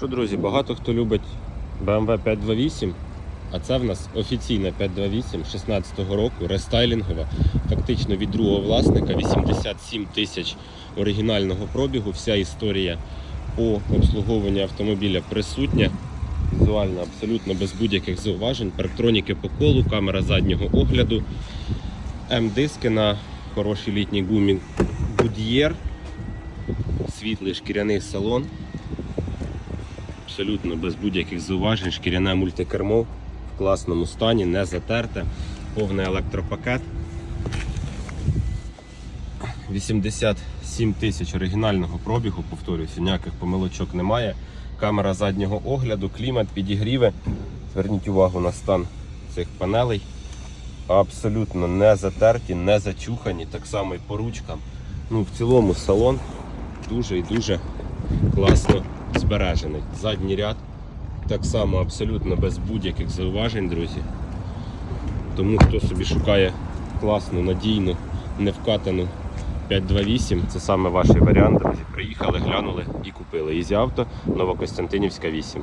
що, друзі, багато хто любить BMW 528, а це в нас офіційна 528 16-го року, рестайлінгова, фактично від другого власника, 87 тисяч оригінального пробігу. Вся історія по обслуговуванню автомобіля присутня. Візуально абсолютно без будь-яких зауважень. Парктроніки по колу, камера заднього огляду, М-диски на хорошій літній гумі Goodyear, світлий шкіряний салон абсолютно без будь-яких зауважень. Шкіряне мультикермо в класному стані, не затерте, повний електропакет. 87 тисяч оригінального пробігу, повторююся, ніяких помилочок немає. Камера заднього огляду, клімат, підігріви. Зверніть увагу на стан цих панелей. Абсолютно не затерті, не зачухані, так само і по ручкам. Ну, в цілому салон дуже і дуже класно збережений. Задній ряд так само абсолютно без будь-яких зауважень, друзі. Тому хто собі шукає класну, надійну, невкатану 528, це саме ваш варіант, друзі. Приїхали, глянули і купили. Ізі авто Новокостянтинівська 8.